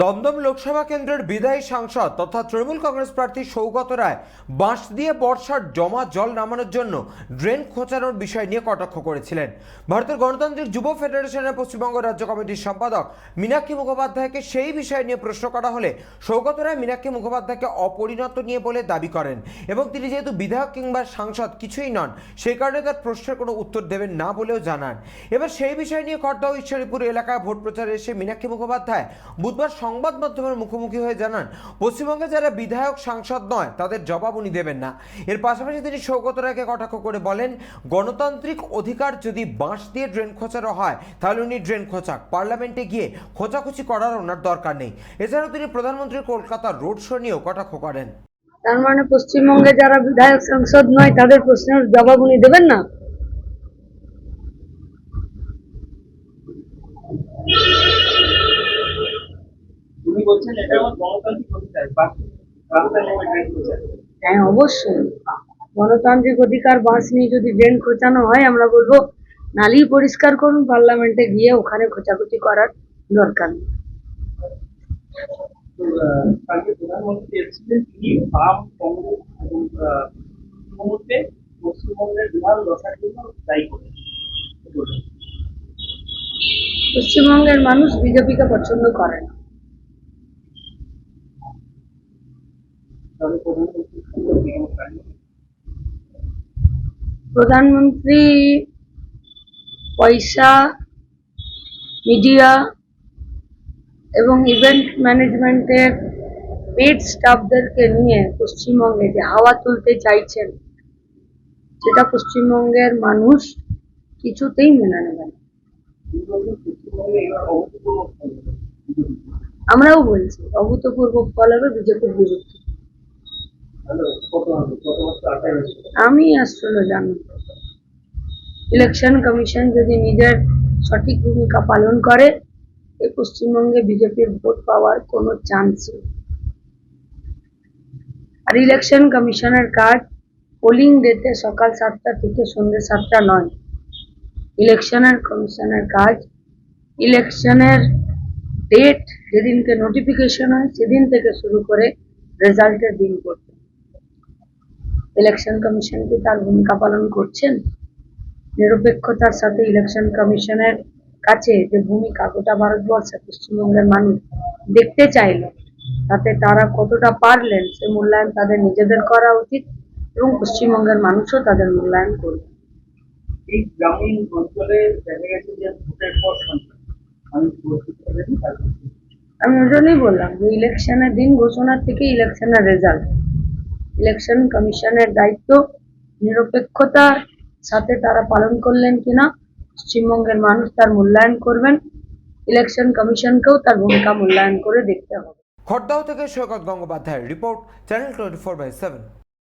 দমদম লোকসভা কেন্দ্রের বিদায়ী সাংসদ তথা তৃণমূল কংগ্রেস প্রার্থী সৌগত রায় বাঁশ দিয়ে বর্ষার জমা জল নামানোর জন্য ড্রেন খোঁচানোর বিষয় নিয়ে কটাক্ষ করেছিলেন। ভারতের গণতান্ত্রিক যুব ফেডারেশনের পশ্চিমবঙ্গ রাজ্য কমিটির সম্পাদক মীনাক্ষী মুখোপাধ্যায়কে সেই বিষয় নিয়ে প্রশ্ন করা হলে সৌগত রায় মীনাক্ষী মুখোপাধ্যায়কে অপরিণত নিয়ে বলে দাবি করেন এবং তিনি যেহেতু বিধায়ক কিংবা সাংসদ কিছুই নন, সেই কারণে তার প্রশ্নের কোনো উত্তর দেবেন না বলেও জানান। এবার সেই বিষয় নিয়ে খড়দহ ঈশ্বরীপুর এলাকায় ভোট প্রচারে এসে মীনাক্ষী মুখোপাধ্যায় বুধবার সংবাদ মাধ্যমের মুখোমুখি হয়ে জানান পশ্চিমবঙ্গে যারা বিধায়ক, সাংসদ নয়, তাদের জবাব উনি দেবেন না। এর পাশাপাশি তিনি সৌগত রায়কে কটাক্ষ করে বলেন, গণতান্ত্রিক অধিকার যদি বাঁশ দিয়ে ড্রেন খোঁচানো হয়, তাহলে উনি ড্রেন খোঁচাক। পার্লামেন্টে গিয়ে খোঁচাখুচি করার ওনার দরকার নেই। এছাড়াও তিনি প্রধানমন্ত্রীর কলকাতা রোড শো নিয়েও কটাক্ষ করেন। তার মানে পশ্চিমবঙ্গে যারা বিধায়ক, সংসদ নয়, তাদের প্রশ্নের জবাব উনি দেবেন না? বলছেন এটা আমার গণতান্ত্রিক অধিকার হ্যাঁ অবশ্যই। গণতান্ত্রিক অধিকার বাঁশ নিয়ে যদি ড্রেন খোঁচানো হয় আমরা বলব নালি পরিষ্কার করুন পার্লামেন্টে গিয়ে ওখানে খোঁচাখুচি করার দরকার নেই। তো আহ, কালকে প্রধানমন্ত্রী এসেছিলেন তিনি বাম কংগ্রেস এবং মুহূর্তে পশ্চিমবঙ্গের বিহার দশার জন্য দায়ী করেন পশ্চিমবঙ্গের মানুষ বিজেপিকে পছন্দ করে না। প্রধানমন্ত্রী, পয়সা, মিডিয়া এবং ইভেন্ট ম্যানেজমেন্টের পেড স্টাফদেরকে নিয়ে পশ্চিমবঙ্গে যে হাওয়া তুলতে চাইছেন, সেটা পশ্চিমবঙ্গের মানুষ কিছুতেই মেনে নেবে না তিনি বলছেন পশ্চিমবঙ্গে এবার অভূতপূর্ব ফল হবে। আমরাও বলছি, অভূতপূর্ব ফল হবে বিজেপির বিরুদ্ধে আমি আসলে জানি ইলেকশন কমিশন যদি নিজের সঠিক ভূমিকা পালন করে, এই পশ্চিমবঙ্গে বিজেপির ভোট পাওয়ার কোনো চান্স নেই। আর ইলেকশন কমিশনের কাজ পোলিং ডেতে সকাল সাতটা থেকে সন্ধ্যে সাতটা নয়। ইলেকশনের কমিশনের কাজ ইলেকশনের ডেট যেদিনকে নোটিফিকেশন হয়, সেদিন থেকে শুরু করে রেজাল্টের দিন পর্যন্ত। ইলেকশন কমিশন কি তার ভূমিকা পালন করছেন। নিরপেক্ষতার সাথে ইলেকশন কমিশনের কাছে যে ভূমিকা গোটা ভারতবর্ষে পশ্চিমবঙ্গের মানুষ দেখতে চাইল তাতে তারা কতটা পারলেন সে মূল্যায়ন তাদের নিজেদের করা উচিত এবং পশ্চিমবঙ্গের মানুষও তাদের মূল্যায়ন করবে এই গ্রামীণ অঞ্চলে দেখা গেছে যে ভোটের পর আমি বললাম যে ইলেকশনের দিন ঘোষণার থেকে ইলেকশনের রেজাল্ট ইলেকশন কমিশনের দায়িত্ব নিরপেক্ষতার সাথে তারা পালন করলেন কিনা, পশ্চিমবঙ্গের মানুষ তার মূল্যায়ন করবেন ইলেকশন কমিশনকেও তার ভূমিকা মূল্যায়ন করে দেখতে হবে। খড়দাও থেকে সৈকত গঙ্গোপাধ্যায়ের report channel twenty four by seven